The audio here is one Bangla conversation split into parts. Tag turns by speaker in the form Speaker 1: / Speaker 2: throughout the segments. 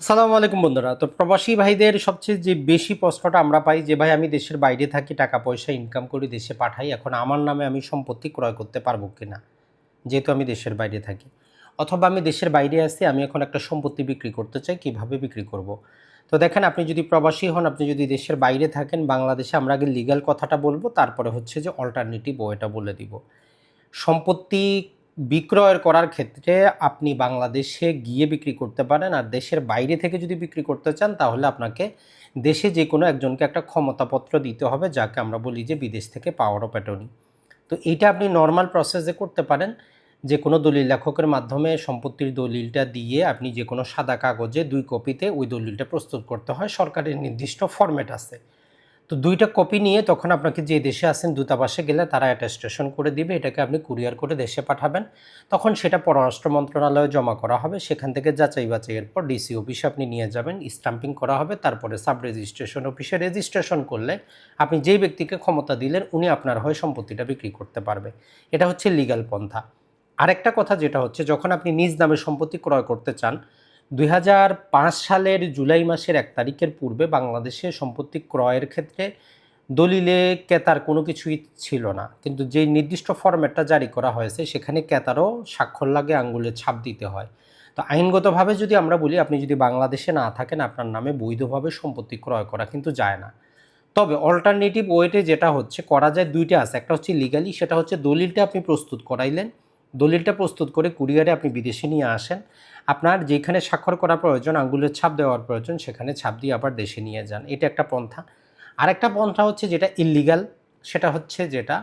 Speaker 1: সালামু আলাইকুম বন্ধুরা। তো প্রবাসী ভাইদের সবচেয়ে যে বেশি প্রশ্নটা আমরা পাই যে, ভাই, আমি দেশের বাইরে থাকি টাকা পয়সা ইনকাম করি দেশে পাঠাই, এখন আমার নামে আমি সম্পত্তি ক্রয় করতে পারব কিনা? যেহেতু আমি দেশের বাইরে থাকি। অথবা আমি দেশের বাইরে আসি আমি এখন একটা সম্পত্তি বিক্রি করতে চাই, কীভাবে বিক্রি করব। তো দেখেন, আপনি যদি প্রবাসী হন, আপনি যদি দেশের বাইরে থাকেন, বাংলাদেশে আমরা আগে লিগ্যাল কথাটা বলব, তারপরে হচ্ছে যে অল্টারনেটিভ ওয়েটা বলে দিব। সম্পত্তি বিক্রয়ের করার ক্ষেত্রে আপনি বাংলাদেশে গিয়ে বিক্রি করতে পারেন আর দেশের বাইরে থেকে যদি বিক্রি করতে চান, তাহলে আপনাকে দেশে যে কোনো একজনকে একটা ক্ষমতাপত্র দিতে হবে, যাকে আমরা বলি যে বিদেশ থেকে পাওয়ার অফ অ্যাটর্নি তো এইটা আপনি নর্মাল প্রসেসে করতে পারেন। যে কোনো দলিল লেখকের মাধ্যমে সম্পত্তির দলিলটা দিয়ে আপনি যে কোনো সাদা কাগজে দুই কপিতে ওই দলিলটা প্রস্তুত করতে হয়। সরকারের নির্দিষ্ট ফরম্যাট আছে। তো দুইটা কপি নিয়ে তখন আপনাকে যে দেশে আসেন দূতাবাসে গেলে তারা অ্যাটেস্টেশন করে দিবে, এটাকে আপনি কুরিয়ার করে দেশে পাঠাবেন। তখন সেটা পররাষ্ট্র মন্ত্রণালয়ে জমা করা হবে। সেখান থেকে যাচাই বাছাইয়ের পর ডিসি অফিসে আপনি নিয়ে যাবেন স্টাম্পিং করা হবে। তারপরে সাব রেজিস্ট্রেশন অফিসে রেজিস্ট্রেশন করলে আপনি যেই ব্যক্তিকে ক্ষমতা দিলেন, উনি আপনার হয়ে সম্পত্তিটা বিক্রি করতে পারবে। এটা হচ্ছে লিগ্যাল পন্থা। আরেকটা কথা যেটা হচ্ছে, যখন আপনি নিজ নামে সম্পত্তি ক্রয় করতে চান দুই হাজার পাঁচ সালের জুলাই মাসের এক তারিখের পূর্বে বাংলাদেশে সম্পত্তি ক্রয়ের ক্ষেত্রে দলিলে ক্রেতার কোনো কিছুই ছিল না। কিন্তু যে নির্দিষ্ট ফরম্যাটটা জারি করা হয়েছে, সেখানে ক্রেতারও স্বাক্ষর লাগে আঙ্গুলের ছাপ দিতে হয়। তো আইনগতভাবে যদি আমরা বলি, আপনি যদি বাংলাদেশে না থাকেন, আপনার নামে বৈধভাবে সম্পত্তি ক্রয় করা কিন্তু যায় না। তবে অল্টারনেটিভ ওয়েটে যেটা হচ্ছে, করা যায় দুইটা আছে। একটা হচ্ছে লিগালি সেটা হচ্ছে দলিলটা আপনি প্রস্তুত করাইলেন। দলিলটা প্রস্তুত করে কুরিয়ারে আপনি বিদেশে নিয়ে আসেন। আপনার যেখানে স্বাক্ষর করা প্রয়োজন, আঙ্গুলের ছাপ দেওয়ার প্রয়োজন, সেখানে ছাপ দিয়ে আবার দেশে নিয়ে যান। এটা একটা পন্থা। আরেকটা পন্থা হচ্ছে যেটা ইললিগাল সেটা হচ্ছে যেটা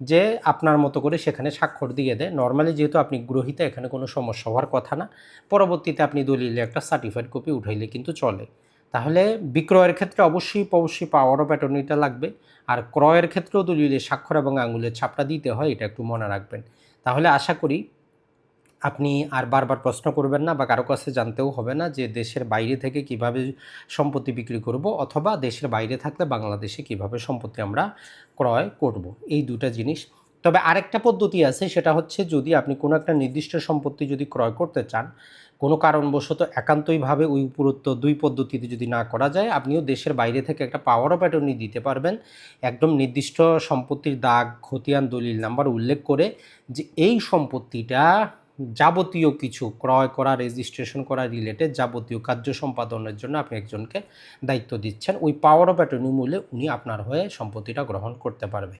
Speaker 1: যে আপনার মতো করে সেখানে স্বাক্ষর দিয়ে দেয়। নর্মালি যেহেতু আপনি গ্রহিতা, এখানে কোনো সমস্যা হওয়ার কথা না। পরবর্তীতে আপনি দলিলে একটা সার্টিফাইড কপি উঠাইলে কিন্তু চলে। তাহলে বিক্রয়ের ক্ষেত্রে অবশ্যই অবশ্যই পাওয়ার অফ অ্যাটর্নিটা লাগবে। আর ক্রয়ের ক্ষেত্রেও দলিলে স্বাক্ষর এবং আঙুলের ছাপটা দিতে হয়, এটা একটু মনে রাখবেন। তাহলে আশা করি আপনি আর বারবার প্রশ্ন করবেন না বা কারও কাছে জানতেও হবে না যে দেশের বাইরে থেকে কীভাবে সম্পত্তি বিক্রি করব অথবা দেশের বাইরে থাকলে বাংলাদেশে কীভাবে সম্পত্তি আমরা ক্রয় করব, এই দুটা জিনিস। তবে আরেকটা পদ্ধতি আছে, সেটা হচ্ছে যদি আপনি কোনো একটা নির্দিষ্ট সম্পত্তি যদি ক্রয় করতে চান কোনো কারণবশত একান্তইভাবে ওই উপরত্ব দুই পদ্ধতিতে যদি না করা যায়, আপনিও দেশের বাইরে থেকে একটা পাওয়ার অফ অ্যাটর্নি দিতে পারবেন। একদম নির্দিষ্ট সম্পত্তির দাগ, খতিয়ান, দলিল নাম্বার উল্লেখ করে যে এই সম্পত্তিটা যাবতীয় কিছু ক্রয় করা রেজিস্ট্রেশন করা রিলেটেড যাবতীয় কার্য সম্পাদনের জন্য আপনি একজনকে দায়িত্ব দিচ্ছেন। ওই পাওয়ার অফ অ্যাটর্নি মূলে উনি আপনার হয়ে সম্পত্তিটা গ্রহণ করতে পারবে।